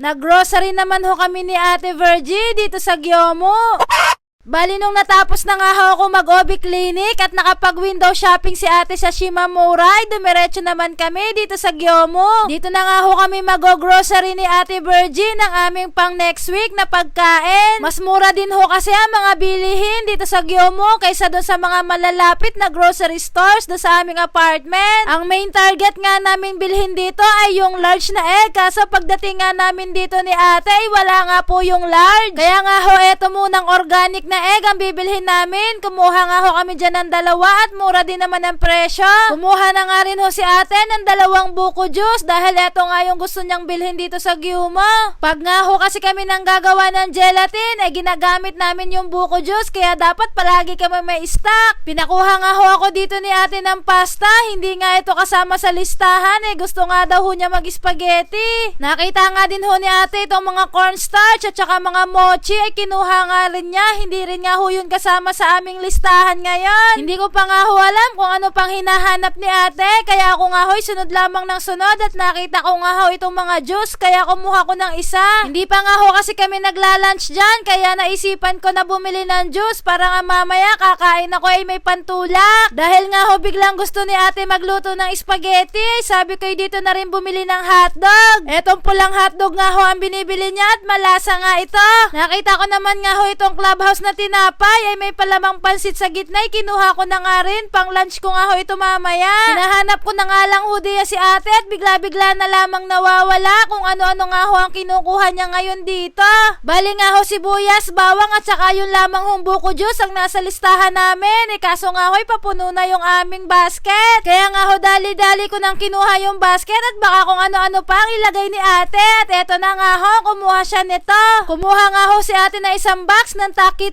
Nag-grocery naman ho kami ni Ate Virgie dito sa Gyomo. Bali nung natapos na nga ho ako mag-obi clinic at nakapag-window shopping si ate sa Shimamura, ay dumiretso naman kami dito sa Gyomo. Dito na nga ho kami mag-grocery ni ate Virgie ng aming pang next week na pagkain. Mas mura din ho kasi ang mga bilihin dito sa Gyomo kaysa doon sa mga malalapit na grocery stores doon sa aming apartment. Ang main target nga namin bilhin dito ay yung large na egg kaso pagdating nga namin dito ni ate wala nga po yung large. Kaya nga ho eto munang organic na egg ang bibilhin namin. Kumuha nga ho kami dyan ng dalawa at mura din naman ang presyo. Kumuha na nga rin ho si ate ng dalawang buko juice dahil eto nga yung gusto niyang bilhin dito sa Gyuma. Pag nga ho kasi kami nang gagawa ng gelatin, ay ginagamit namin yung buko juice kaya dapat palagi kami may stock. Pinakuha nga ho ako dito ni ate ng pasta, hindi nga ito kasama sa listahan eh. Gusto nga daw ho niya mag-spaghetti. Nakita nga din ho ni ate itong mga cornstarch at saka mga mochi ay kinuha nga rin niya. Hindi rin nga ho yun kasama sa aming listahan ngayon. Hindi ko pa nga ho alam kung ano pang hinahanap ni ate. Kaya ako nga ho sunod lamang ng sunod at nakita ko nga ho itong mga juice kaya kumuha ko ng isa. Hindi pa nga ho kasi kami nagla-lunch dyan kaya naisipan ko na bumili ng juice para nga mamaya kakain ako ay may pantulak. Dahil nga ho biglang gusto ni ate magluto ng spaghetti, sabi ko dito na rin bumili ng hotdog. Etong pulang hotdog nga ho ang binibili niya at malasa nga ito. Nakita ko naman nga ho itong clubhouse na tinapay ay may palamang pansit sa gitna ay kinuha ko na nga rin pang lunch ko nga ho ito mamaya. Hinahanap ko na nga lang ho diya si ate at bigla-bigla na lamang nawawala kung ano-ano nga ho ang kinukuha niya ngayon dito. Bali nga ho sibuyas, bawang at saka yung lamang hong buko juice ang nasa listahan namin. Eh kaso nga ho ay papuno na yung aming basket. Kaya nga ho dali-dali ko nang kinuha yung basket at baka kung ano-ano pa ang ilagay ni ate. At eto na nga ho, kumuha siya nito. Kumuha nga ho si ate na isang box ng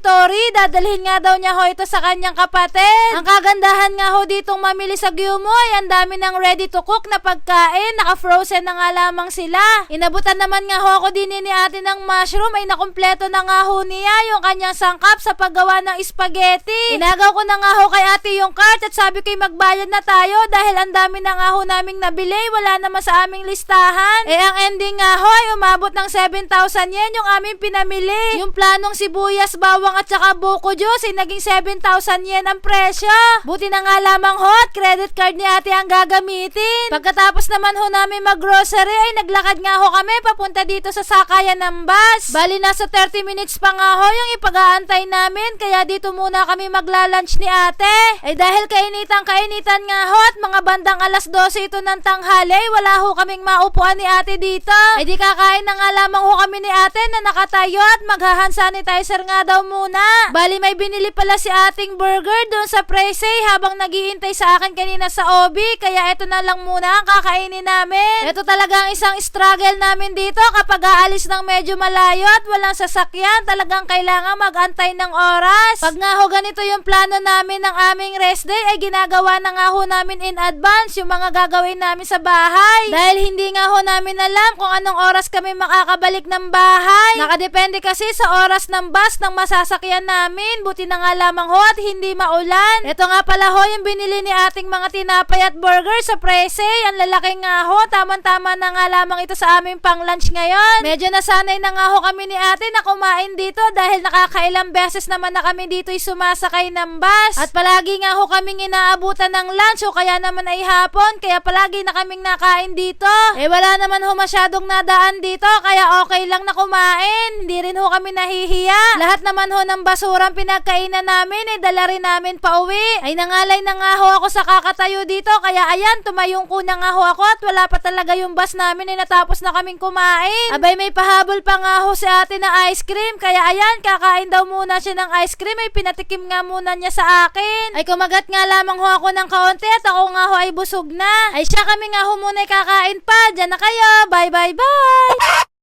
takitori. Dadalhin nga daw niya ho ito sa kanyang kapatid. Ang kagandahan nga ho ditong mamili sa Gyumo ay ang dami ng ready to cook na pagkain. Naka-frozen na nga lamang sila. Inabutan naman nga ho ako din ni ate ng mushroom ay nakumpleto na nga ho niya yung kanyang sangkap sa paggawa ng spaghetti. Inagaw ko na nga ho kay ate yung cart at sabi ko magbayad na tayo dahil ang dami na nga ho naming nabili. Wala naman sa aming listahan. Eh ang ending nga ho ay umabot ng 7,000 yen yung aming pinamili. Yung planong sibuyas, bawang at saka buko juice ay naging 7,000 yen ang presyo. Buti na nga lamang ho at credit card ni ate ang gagamitin. Pagkatapos naman ho namin mag-grocery ay naglakad nga ho kami papunta dito sa sakayan ng bus. Bali nasa 30 minutes pa nga ho yung ipag-aantay namin kaya dito muna kami magla-lunch ni ate. Ay dahil kainitan kainitan nga ho at mga bandang alas 12 ito ng tanghali wala ho kaming maupuan ni ate dito. Ay di kakain na nga lamang ho kami ni ate na nakatayo at maghahan sanitizer nga daw muna. Bali may binili pala si ating burger doon sa Presay habang nagiintay sa akin kanina sa Obi kaya ito na lang muna ang kakainin namin. Ito talaga ang isang struggle namin dito kapag aalis ng medyo malayo at walang sasakyan talagang kailangan magantay ng oras. Pag nga ho ganito yung plano namin ng aming rest day ay ginagawa na nga ho namin in advance yung mga gagawin namin sa bahay. Dahil hindi nga ho namin alam kung anong oras kami makakabalik ng bahay. Nakadepende kasi sa oras ng bus ng masasakyan namin. Buti na nga lamang ho at hindi maulan. Ito nga pala ho yung binili ni ating mga tinapay at burger sa Presay. Ang lalaki nga ho. Tama-tama na nga lamang ito sa aming pang lunch ngayon. Medyo nasanay na nga ho kami ni ate na kumain dito dahil nakakailang beses naman na kami dito ay sumasakay ng bus. At palagi nga ho kaming inaabutan ng lunch o kaya naman ay hapon. Kaya palagi na kaming nakain dito. Eh wala naman ho masyadong nadaan dito kaya okay lang na kumain. Hindi rin ho kami nahihiya. Lahat naman ho ng basurang pinagkainan namin eh dala rin namin pa uwi. Ay nangalay na nga ho ako sa kakatayo dito kaya ayan tumayong ko na nga ho ako at wala pa talaga yung bus namin eh natapos na kaming kumain. Abay may pahabol pa nga ho si ate na ice cream kaya ayan kakain daw muna siya ng ice cream ay pinatikim nga muna niya sa akin. Ay kumagat nga lamang ho ako ng kaunti at ako nga ho ay busog na. Ay siya kami nga ho muna kakain pa. Diyan na kayo. Bye bye bye.